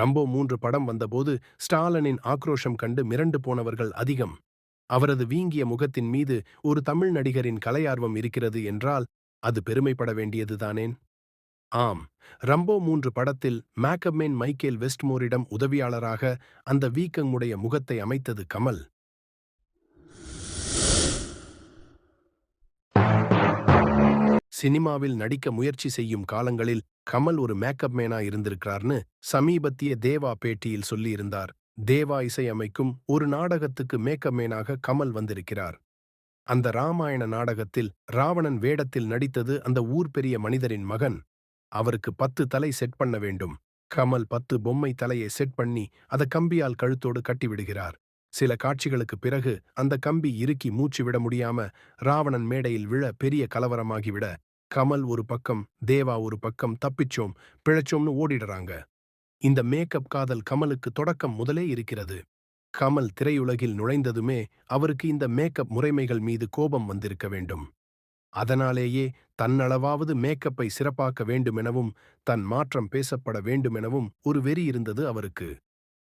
ரம்போ மூன்று படம் வந்தபோது ஸ்டாலனின் ஆக்ரோஷம் கண்டு மிரண்டு போனவர்கள் அதிகம். அவரது வீங்கிய முகத்தின் மீது ஒரு தமிழ் நடிகரின் கலையார்வம் இருக்கிறது என்றால் அது பெருமைப்பட வேண்டியதுதானேன் ஆம் ரம்போ மூன்று படத்தில் மேக்கப்மேன் மைக்கேல் வெஸ்ட்மோரிடம் உதவியாளராக அந்த வீக்கங்குடைய முகத்தை அமைத்தது கமல். சினிமாவில் நடிக்க முயற்சி செய்யும் காலங்களில் கமல் ஒரு மேக்கப் மேனா இருந்திருக்கிறார்னு சமீபத்திய தேவா பேட்டியில் சொல்லியிருந்தார். தேவா இசையமைக்கும் ஒரு நாடகத்துக்கு மேக்கப் மேனாக கமல் வந்திருக்கிறார். அந்த ராமாயண நாடகத்தில் ராவணன் வேடத்தில் நடித்தது அந்த ஊர் பெரிய மனிதரின் மகன். அவருக்கு பத்து தலை செட் பண்ண வேண்டும். கமல் பத்து பொம்மை தலையை செட் பண்ணி அதை கம்பியால் கழுத்தோடு கட்டிவிடுகிறார் சில காட்சிகளுக்கு பிறகு அந்த கம்பி இறுக்கி மூச்சு விட முடியாம ராவணன் மேடையில் விழ பெரிய கலவரமாகிவிட கமல் ஒரு பக்கம் தேவா ஒரு பக்கம் தப்பிச்சோம் பிழைச்சோம்னு ஓடிடுறாங்க. இந்த மேக்கப் காதல் கமலுக்கு தொடக்கம் முதலே இருக்கிறது. கமல் திரையுலகில் நுழைந்ததுமே அவருக்கு இந்த மேக்கப் முறைமைகள் மீது கோபம் வந்திருக்க வேண்டும். அதனாலேயே தன்னளவாவது மேக்கப்பை சிறப்பாக்க வேண்டுமெனவும் தன் மாற்றம் பேசப்பட வேண்டுமெனவும் ஒரு வெறி இருந்தது அவருக்கு.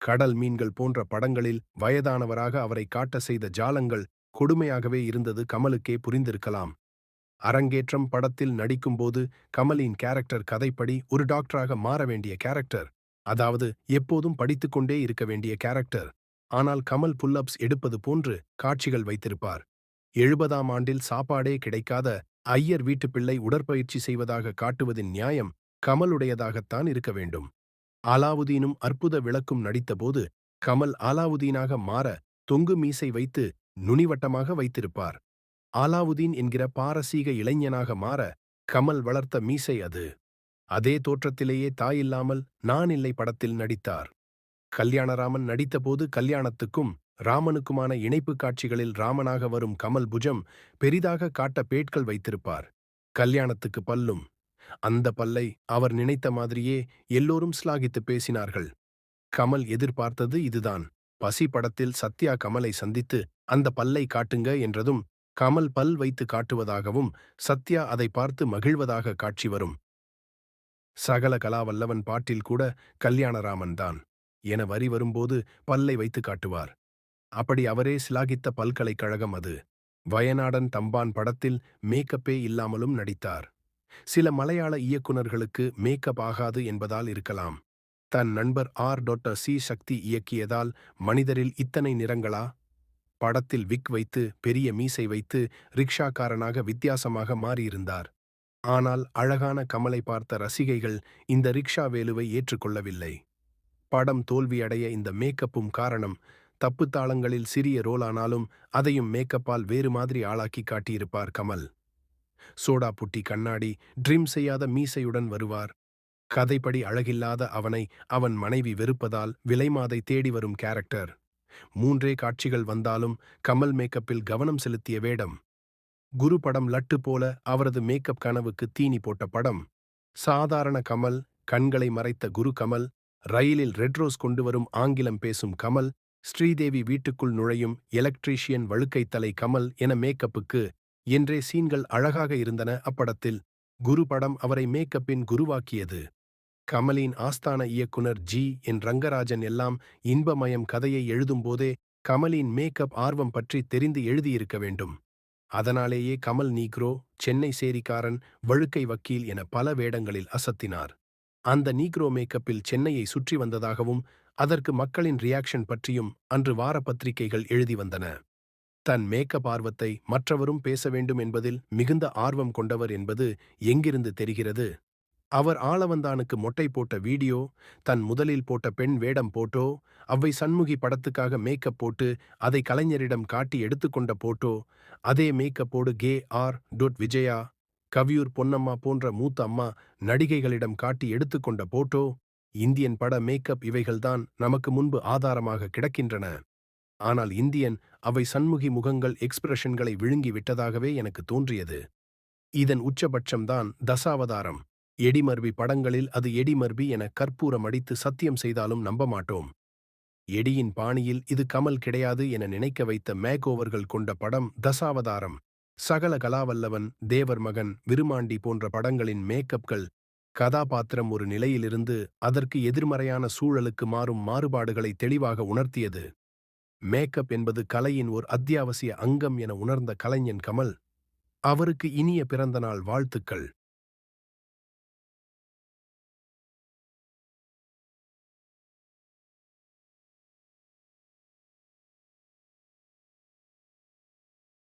கடல் மீன்கள் போன்ற படங்களில் வயதானவராக அவரை காட்ட செய்த ஜாலங்கள் கொடுமையாகவே இருந்தது கமலுக்கே புரிந்திருக்கலாம். அரங்கேற்றம் படத்தில் நடிக்கும்போது கமலின் கேரக்டர் கதைப்படி ஒரு டாக்டராக மாற வேண்டிய கேரக்டர். அதாவது எப்போதும் படித்துக்கொண்டே இருக்க வேண்டிய கேரக்டர். ஆனால் கமல் புல்லப்ஸ் எடுப்பது போன்று காட்சிகள் வைத்திருப்பார். எழுபதாம் ஆண்டில் சாப்பாடே கிடைக்காத ஐயர் வீட்டு பிள்ளை உடற்பயிற்சி செய்வதாக காட்டுவதின் நியாயம் கமலுடையதாகத்தான் இருக்க வேண்டும். அலாவுதீனும் அற்புத விளக்கும் நடித்தபோது கமல் அலாவுதீனாக மாற தொங்கு மீசை வைத்து நுனிவட்டமாக வைத்திருப்பார். ஆலாவுதீன் என்கிற பாரசீக இளைஞனாக மாற கமல் வளர்த்த மீசை அது. அதே தோற்றத்திலேயே தாயில்லாமல் நான் இல்லை படத்தில் நடித்தார். கல்யாணராமன் நடித்தபோது கல்யாணத்துக்கும் ராமனுக்குமான இணைப்பு காட்சிகளில் ராமனாக வரும் கமல் புஜம் பெரிதாக காட்ட பேட்கள் வைத்திருப்பார். கல்யாணத்துக்கு பல்லும். அந்த பல்லை அவர் நினைத்த மாதிரியே எல்லோரும் ஸ்லாகித்து பேசினார்கள். கமல் எதிர்பார்த்தது இதுதான். பசி படத்தில் சத்யா கமலை சந்தித்து அந்த பல்லை காட்டுங்க என்றதும் கமல் பல் வைத்து காட்டுவதாகவும் சத்யா அதை பார்த்து மகிழ்வதாக காட்சி வரும். சகல கலாவல்லவன் பாட்டில் கூட கல்யாணராமன் தான் என வரி வரும்போது பல்லை வைத்து காட்டுவார். அப்படி அவரே சிலாகித்த பல்கலைக்கழகம் அது. வயநாடன் தம்பான் படத்தில் மேக்கப்பே இல்லாமலும் நடித்தார். சில மலையாள இயக்குநர்களுக்கு மேக்கப் ஆகாது என்பதால் இருக்கலாம். தன் நண்பர் ஆர் டாக்டர் சி சக்தி இயக்கியதால் மனிதரில் இத்தனை நிறங்களா? படத்தில் விக் வைத்து பெரிய மீசை வைத்து ரிக்ஷாக்காரனாக வித்தியாசமாக மாறியிருந்தார். ஆனால் அழகான கமலை பார்த்த ரசிகைகள் இந்த ரிக்ஷா வேலுவை ஏற்றுக்கொள்ளவில்லை. படம் தோல்வியடைய இந்த மேக்கப்பும் காரணம் தப்பு தாளங்களில் சிறிய ரோலானாலும் அதையும் மேக்கப்பால் வேறு மாதிரி ஆளாக்கி காட்டியிருப்பார் கமல். சோடா புட்டி கண்ணாடி ட்ரிம் செய்யாத மீசையுடன் வருவார். கதைப்படி அழகில்லாத அவனை அவன் மனைவி வெறுப்பதால் விலைமாதை தேடி வரும் கேரக்டர். மூன்றே காட்சிகள் வந்தாலும் கமல் மேக்கப்பில் கவனம் செலுத்திய வேடம். குரு படம் லட்டு போல அவரது மேக்கப் கனவுக்கு தீனி போட்ட படம். சாதாரண கமல் கண்களை மறைத்த குரு கமல் ரயிலில் ரெட்ரோஸ் கொண்டு வரும் ஆங்கிலம் பேசும் கமல் ஸ்ரீதேவி வீட்டுக்குள் நுழையும் எலக்ட்ரீஷியன் வழுக்கைத்தலை கமல் என மேக்கப்புக்கு என்றே சீன்கள் அழகாக இருந்தன அப்படத்தில். குரு படம் அவரை மேக்கப்பின் குருவாக்கியது. கமலின் ஆஸ்தான இயக்குனர் ஜி என் ரங்கராஜன் எல்லாம் இன்பமயம் கதையை எழுதும்போதே கமலின் மேக்கப் ஆர்வம் பற்றி தெரிந்து எழுதியிருக்க வேண்டும். அதனாலேயே கமல் நீக்ரோ சென்னை சேரிக்காரன் வழுக்கை வக்கீல் என பல வேடங்களில் அசத்தினார். அந்த நீக்ரோ மேக்கப்பில் சென்னையை சுற்றி வந்ததாகவும் அதற்கு மக்களின் ரியாக்ஷன் பற்றியும் அன்று வார பத்திரிகைகள் எழுதி வந்தன. தன் மேக்கப் ஆர்வத்தை மற்றவரும் பேச வேண்டும் என்பதில் மிகுந்த ஆர்வம் கொண்டவர் என்பது எங்கிருந்து தெரிகிறது? அவர் ஆளவந்தானுக்கு மொட்டை போட்ட வீடியோ தன் முதலில் போட்ட பெண் வேடம் போட்டோ அவ்வை சண்முகி படத்துக்காக மேக்கப் போட்டு அதை கலைஞரிடம் காட்டி எடுத்துக்கொண்ட போட்டோ அதே மேக்கப்போடு K. R. Dot. Vijaya Kaviyoor Ponnamma போன்ற மூத்த அம்மா நடிகைகளிடம் காட்டி எடுத்துக்கொண்ட போட்டோ இந்தியன் பட மேக்கப் இவைகள்தான் நமக்கு முன்பு ஆதாரமாக கிடக்கின்றன. ஆனால் இந்தியன் அவை சண்முகி முகங்கள் எக்ஸ்பிரஷன்களை விழுங்கி விட்டதாகவே எனக்கு தோன்றியது. இதன் உச்சபட்சம்தான் தசாவதாரம். எடிமர்வி படங்களில் அது எடிமர்வி என கற்பூரம் அடித்து சத்தியம் செய்தாலும் நம்ப மாட்டோம். எடியின் பாணியில் இது கமல் கிடையாது என நினைக்க வைத்த மேகோவர்கள் கொண்ட படம் தசாவதாரம். சகல கலாவல்லவன் தேவர் மகன் விருமாண்டி போன்ற படங்களின் மேக்கப்கள் கதாபாத்திரம் ஒரு நிலையிலிருந்து அதற்கு எதிர்மறையான சூழலுக்கு மாறும் மாறுபாடுகளை தெளிவாக உணர்த்தியது. மேக்கப் என்பது கலையின் ஒரு அத்தியாவசிய அங்கம் என உணர்ந்த கலைஞன் கமல் அவருக்கு இனிய பிறந்தநாள் வாழ்த்துக்கள்.